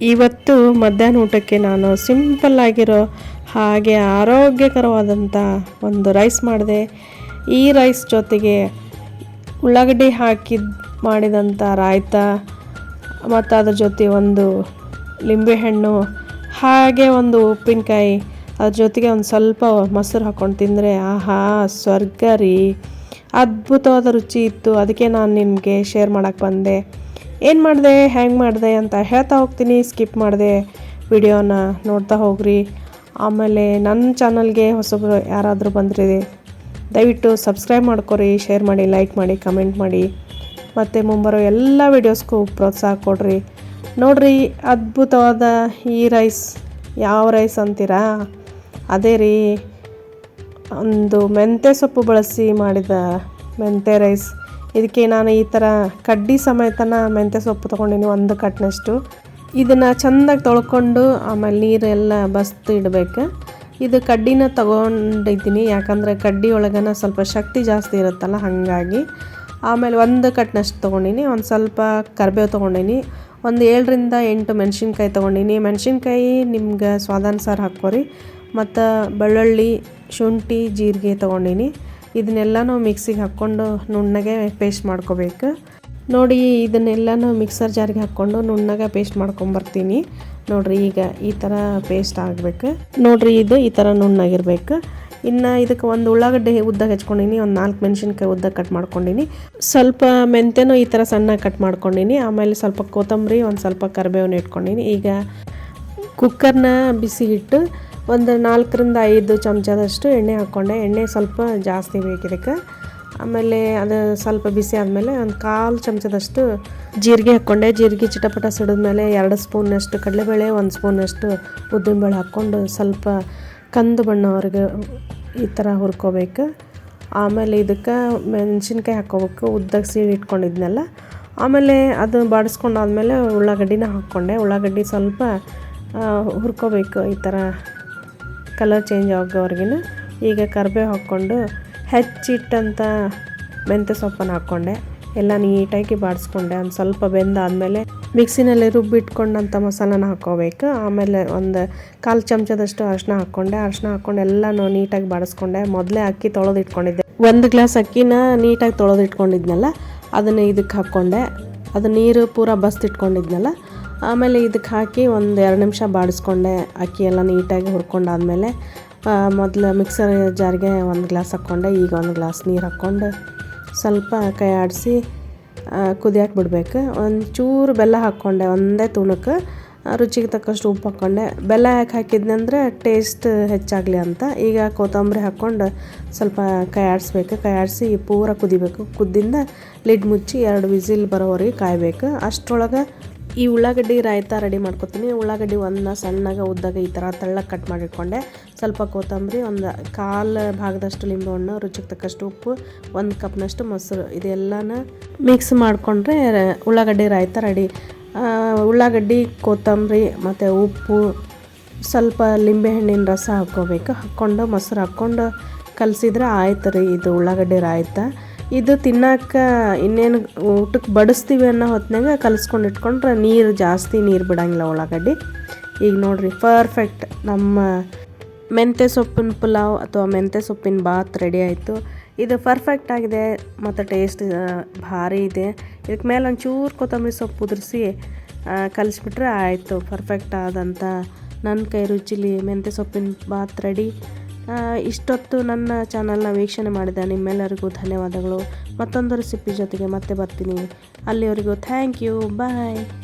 ಇವತ್ತು ಮಧ್ಯಾಹ್ನ ಊಟಕ್ಕೆ ನಾನು ಸಿಂಪಲ್ ಆಗಿರೋ ಹಾಗೆ ಆರೋಗ್ಯಕರವಾದಂಥ ಒಂದು ರೈಸ್ ಮಾಡಿದೆ. ಈ ರೈಸ್ ಜೊತೆಗೆ ಉಳ್ಳಾಗಡ್ಡಿ ಹಾಕಿದ ಮಾಡಿದಂಥ ರಾಯ್ತ, ಮತ್ತು ಅದ್ರ ಜೊತೆ ಒಂದು ಲಿಂಬೆಹಣ್ಣು ಹಾಗೆ ಒಂದು ಉಪ್ಪಿನಕಾಯಿ, ಅದ್ರ ಜೊತೆಗೆ ಒಂದು ಸ್ವಲ್ಪ ಮೊಸರು ಹಾಕ್ಕೊಂಡು ತಿಂದರೆ ಆಹಾ, ಸ್ವರ್ಗ ರೀ. ಅದ್ಭುತವಾದ ರುಚಿ ಇತ್ತು. ಅದಕ್ಕೆ ನಾನು ನಿಮಗೆ ಶೇರ್ ಮಾಡೋಕ್ಕೆ ಬಂದೆ. ಏನು ಮಾಡಿದೆ? ಹೆಂಗೆ ಮಾಡಿದೆ ಅಂತ ಹೇಳ್ತಾ ಹೋಗ್ತೀನಿ. ಸ್ಕಿಪ್ ಮಾಡಿದೆ ವಿಡಿಯೋನ ನೋಡ್ತಾ ಹೋಗ್ರಿ. ಆಮೇಲೆ ನನ್ನ ಚಾನಲ್ಗೆ ಹೊಸಬ್ರು ಯಾರಾದರೂ ಬಂದ್ರಿ ದಯವಿಟ್ಟು ಸಬ್ಸ್ಕ್ರೈಬ್ ಮಾಡ್ಕೊರಿ, ಶೇರ್ ಮಾಡಿ, ಲೈಕ್ ಮಾಡಿ, ಕಮೆಂಟ್ ಮಾಡಿ. ಮತ್ತು ಮುಂಬರೋ ಎಲ್ಲ ವೀಡಿಯೋಸ್ಗೂ ಪ್ರೋತ್ಸಾಹ ಕೊಡ್ರಿ. ನೋಡ್ರಿ, ಅದ್ಭುತವಾದ ಈ ರೈಸ್. ಯಾವ ರೈಸ್ ಅಂತೀರಾ? ಅದೇ ರೀ, ಒಂದು ಮೆಂತ್ಯ ಸೊಪ್ಪು ಬಳಸಿ ಮಾಡಿದ ಮೆಂತ್ಯ ರೈಸ್. ಇದಕ್ಕೆ ನಾನು ಈ ಥರ ಕಡ್ಡಿ ಸಮೇತನ ಮೆಂತ್ಯ ಸೊಪ್ಪು ತೊಗೊಂಡಿನಿ, ಒಂದು ಕಟ್ನಷ್ಟು. ಇದನ್ನು ಚೆಂದಾಗಿ ತೊಳ್ಕೊಂಡು ಆಮೇಲೆ ನೀರೆಲ್ಲ ಬಸ್ತು ಇಡಬೇಕು. ಇದು ಕಡ್ಡಿನ ತೊಗೊಂಡಿದ್ದೀನಿ, ಯಾಕಂದರೆ ಕಡ್ಡಿ ಒಳಗನ ಸ್ವಲ್ಪ ಶಕ್ತಿ ಜಾಸ್ತಿ ಇರುತ್ತಲ್ಲ ಹಾಗಾಗಿ. ಆಮೇಲೆ ಒಂದು ಕಟ್ನಷ್ಟು ತೊಗೊಂಡಿನಿ, ಒಂದು ಸ್ವಲ್ಪ ಕರಿಬೇವು ತೊಗೊಂಡಿನಿ, ಒಂದು ಏಳರಿಂದ ಎಂಟು ಮೆಣಸಿನ್ಕಾಯಿ ತೊಗೊಂಡಿನಿ. ಮೆಣಸಿನ್ಕಾಯಿ ನಿಮ್ಗೆ ಸ್ವಾದಾನುಸಾರ ಹಾಕೋರಿ ಮತ್ತು ಬೆಳ್ಳುಳ್ಳಿ, ಶುಂಠಿ, ಜೀರಿಗೆ ತೊಗೊಂಡಿನಿ. ಇದನ್ನೆಲ್ಲನೂ ಮಿಕ್ಸಿಗೆ ಹಾಕ್ಕೊಂಡು ನುಣ್ಣಗೆ ಪೇಸ್ಟ್ ಮಾಡ್ಕೋಬೇಕು. ನೋಡಿ, ಇದನ್ನೆಲ್ಲನೂ ಮಿಕ್ಸರ್ ಜಾರಿಗೆ ಹಾಕ್ಕೊಂಡು ನುಣ್ಣಗೆ ಪೇಸ್ಟ್ ಮಾಡ್ಕೊಂಬರ್ತೀನಿ. ನೋಡಿರಿ, ಈಗ ಈ ಥರ ಪೇಸ್ಟ್ ಆಗಬೇಕು. ನೋಡಿರಿ, ಇದು ಈ ಥರ ನುಣ್ಣಾಗಿರ್ಬೇಕು. ಇನ್ನು ಇದಕ್ಕೆ ಒಂದು ಉಳ್ಳಾಗಡ್ಡೆ ಉದ್ದ ಹೆಚ್ಕೊಂಡಿನಿ, ಒಂದು ನಾಲ್ಕು ಮೆಣಸಿನ್ಕಾಯಿ ಉದ್ದ ಕಟ್ ಮಾಡ್ಕೊಂಡಿನಿ. ಸ್ವಲ್ಪ ಮೆಂತೆನೂ ಈ ಥರ ಸಣ್ಣ ಕಟ್ ಮಾಡ್ಕೊಂಡಿನಿ. ಆಮೇಲೆ ಸ್ವಲ್ಪ ಕೊತ್ತಂಬರಿ, ಒಂದು ಸ್ವಲ್ಪ ಕರಿಬೇವನ್ನ ಇಟ್ಕೊಂಡಿನಿ. ಈಗ ಕುಕ್ಕರ್ನ ಬಿಸಿ ಇಟ್ಟು ಒಂದು ನಾಲ್ಕರಿಂದ ಐದು ಚಮಚದಷ್ಟು ಎಣ್ಣೆ ಹಾಕ್ಕೊಂಡೆ. ಎಣ್ಣೆ ಸ್ವಲ್ಪ ಜಾಸ್ತಿ ಬೇಕಿದ್ದಕ್ಕೆ ಆಮೇಲೆ ಅದು ಸ್ವಲ್ಪ ಬಿಸಿ ಆದಮೇಲೆ ಒಂದು ಕಾಲು ಚಮಚದಷ್ಟು ಜೀರಿಗೆ ಹಾಕ್ಕೊಂಡೆ. ಜೀರಿಗೆ ಚಿಟಪಟ ಸಿಡಿದ್ಮೇಲೆ ಎರಡು ಸ್ಪೂನಷ್ಟು ಕಡಲೆಬೇಳೆ, ಒಂದು ಸ್ಪೂನಷ್ಟು ಉದ್ದಿನಬೇಳೆ ಹಾಕ್ಕೊಂಡು ಸ್ವಲ್ಪ ಕಂದು ಬಣ್ಣವರೆಗೆ ಈ ಥರ ಹುರ್ಕೋಬೇಕು. ಆಮೇಲೆ ಇದಕ್ಕೆ ಮೆಣಸಿನ್ಕಾಯಿ ಹಾಕ್ಕೋಬೇಕು ಉದ್ದಕ್ಕೆ ಸೀಳಿ ಇಟ್ಕೊಂಡಿದ್ನಲ್ಲ. ಆಮೇಲೆ ಅದು ಬಾಡಿಸ್ಕೊಂಡಾದ್ಮೇಲೆ ಉಳ್ಳಾಗಡ್ಡಿನ ಹಾಕ್ಕೊಂಡೆ. ಉಳ್ಳಾಗಡ್ಡಿ ಸ್ವಲ್ಪ ಹುರ್ಕೋಬೇಕು ಈ ಥರ ಕಲರ್ ಚೇಂಜ್ ಆಗೋವರೆಗಿನ ಈಗ ಕರ್ಬೇವು ಹಾಕ್ಕೊಂಡು ಹೆಚ್ಚಿಟ್ಟಂಥ ಮೆಂತ್ಯ ಸೊಪ್ಪನ್ನು ಹಾಕ್ಕೊಂಡೆ. ಎಲ್ಲ ನೀಟಾಗಿ ಬಾಡಿಸ್ಕೊಂಡೆ. ಒಂದು ಸ್ವಲ್ಪ ಬೆಂದಾದಮೇಲೆ ಮಿಕ್ಸಿನಲ್ಲಿ ರುಬ್ಬಿಟ್ಕೊಂಡಂಥ ಮಸಾಲನ ಹಾಕ್ಕೋಬೇಕು ಆಮೇಲೆ ಒಂದು ಕಾಲು ಚಮಚದಷ್ಟು ಅರಿಶಿನ ಹಾಕ್ಕೊಂಡೆ. ಅರಿಶಿನ ಹಾಕ್ಕೊಂಡು ಎಲ್ಲನೂ ನೀಟಾಗಿ ಬಾಡಿಸ್ಕೊಂಡೆ. ಮೊದಲೇ ಅಕ್ಕಿ ತೊಳೆದು ಇಟ್ಕೊಂಡಿದ್ದೆ ಒಂದು ಗ್ಲಾಸ್ ಅಕ್ಕಿನ ನೀಟಾಗಿ ತೊಳೆದು ಇಟ್ಕೊಂಡಿದ್ನಲ್ಲ ಅದನ್ನು ಇದಕ್ಕೆ ಹಾಕ್ಕೊಂಡೆ. ಅದು ನೀರು ಪೂರ ಬಸ್ತಿಟ್ಕೊಂಡಿದ್ನಲ್ಲ ಆಮೇಲೆ ಇದಕ್ಕೆ ಹಾಕಿ ಒಂದು ಎರಡು ನಿಮಿಷ ಬಾಡಿಸ್ಕೊಂಡೆ. ಅಕ್ಕಿ ಎಲ್ಲ ನೀಟಾಗಿ ಹುರ್ಕೊಂಡಾದಮೇಲೆ ಮೊದಲು ಮಿಕ್ಸರ್ ಜಾರಿಗೆ ಒಂದು ಗ್ಲಾಸ್ ಹಾಕ್ಕೊಂಡೆ. ಈಗ ಒಂದು ಗ್ಲಾಸ್ ನೀರು ಹಾಕ್ಕೊಂಡು ಸ್ವಲ್ಪ ಕೈ ಆಡಿಸಿ ಕುದಿಯಕ್ಕೆ ಬಿಡಬೇಕು. ಒಂದು ಚೂರು ಬೆಲ್ಲ ಹಾಕ್ಕೊಂಡೆ ಒಂದೇ ತುಣುಕು. ರುಚಿಗೆ ತಕ್ಕಷ್ಟು ಉಪ್ಪು ಹಾಕ್ಕೊಂಡೆ. ಬೆಲ್ಲ ಯಾಕೆ ಹಾಕಿದ್ನಂದ್ರೆ ಟೇಸ್ಟ್ ಹೆಚ್ಚಾಗಲಿ ಅಂತ. ಈಗ ಕೊತ್ತಂಬರಿ ಹಾಕ್ಕೊಂಡು ಸ್ವಲ್ಪ ಕೈ ಆಡಿಸ್ಬೇಕು ಕೈ ಆಡಿಸಿ ಪೂರ ಕುದಿಬೇಕು. ಕುದ್ದಿಂದ ಲಿಡ್ ಮುಚ್ಚಿ ಎರಡು ವಿಸಿಲ್ ಬರೋವರೆಗೆ ಕಾಯಬೇಕು. ಅಷ್ಟರೊಳಗೆ ಈ ಉಳ್ಳಾಗಡ್ಡಿ ರಾಯ್ತ ರೆಡಿ ಮಾಡ್ಕೊತೀನಿ. ಉಳ್ಳಾಗಡ್ಡಿ ಒಂದನ್ನ ಸಣ್ಣಗೆ, ಉದ್ದಾಗ ಈ ಥರ ತೆಳ್ಳಗೆ ಕಟ್ ಮಾಡಿಟ್ಕೊಂಡೆ. ಸ್ವಲ್ಪ ಕೊತ್ತಂಬರಿ, ಒಂದು ಕಾಲು ಭಾಗದಷ್ಟು ಲಿಂಬೆಹಣ್ಣು, ರುಚಿಗೆ ತಕ್ಕಷ್ಟು ಉಪ್ಪು, ಒಂದು ಕಪ್ನಷ್ಟು ಮೊಸರು, ಇದೆಲ್ಲನ ಮಿಕ್ಸ್ ಮಾಡಿಕೊಂಡ್ರೆ ಉಳ್ಳಾಗಡ್ಡಿ ರಾಯ್ತ ರೆಡಿ. ಉಳ್ಳಾಗಡ್ಡಿ, ಕೊತ್ತಂಬರಿ ಮತ್ತು ಉಪ್ಪು, ಸ್ವಲ್ಪ ಲಿಂಬೆಹಣ್ಣಿನ ರಸ ಹಾಕ್ಕೋಬೇಕು. ಹಾಕ್ಕೊಂಡು ಮೊಸರು ಹಾಕ್ಕೊಂಡು ಕಲಸಿದ್ರೆ ಆಯ್ತು ರೀ ಇದು ಉಳ್ಳಾಗಡ್ಡಿ ರಾಯ್ತ. ಇದು ತಿನ್ನಕ್ಕೆ ಇನ್ನೇನು ಊಟಕ್ಕೆ ಬಡಿಸ್ತೀವಿ ಅನ್ನೋ ಹೊತ್ತಿನಾಗ ಕಲಿಸ್ಕೊಂಡು ಇಟ್ಕೊಂಡ್ರೆ ನೀರು ಜಾಸ್ತಿ ನೀರು ಬಿಡಂಗಿಲ್ಲ ಉಳ್ಳಾಗಡ್ಡಿ. ಈಗ ನೋಡಿರಿ ಪರ್ಫೆಕ್ಟ್ ನಮ್ಮ ಮೆಂತ್ಯ ಸೊಪ್ಪಿನ ಪುಲಾವ್ ಅಥವಾ ಮೆಂತ್ಯ ಸೊಪ್ಪಿನ ಬಾತ್ ರೆಡಿ ಆಯಿತು. ಇದು ಪರ್ಫೆಕ್ಟ್ ಆಗಿದೆ ಮತ್ತು ಟೇಸ್ಟ್ ಭಾರಿ ಇದೆ. ಇದಕ್ಕೆ ಮೇಲೆ ಒಂಚೂರು ಕೊತ್ತಂಬರಿ ಸೊಪ್ಪು ಉದುರಿಸಿ ಕಲಿಸ್ಬಿಟ್ರೆ ಆಯಿತು. ಪರ್ಫೆಕ್ಟ್ ಆದಂಥ ನನ್ನ ಕೈ ರುಚಿಲಿ ಮೆಂತ್ಯ ಸೊಪ್ಪಿನ ಬಾತ್ ರೆಡಿ ಇಷ್ಟೊತ್ತು ನನ್ನ ಚಾನಲ್ನ ವೀಕ್ಷಣೆ ಮಾಡಿದ ನಿಮ್ಮೆಲ್ಲರಿಗೂ ಧನ್ಯವಾದಗಳು. ಮತ್ತೊಂದು ರೆಸಿಪಿ ಜೊತೆಗೆ ಮತ್ತೆ ಬರ್ತೀನಿ. ಅಲ್ಲಿವರೆಗೂ ಥ್ಯಾಂಕ್ ಯು ಬಾಯ್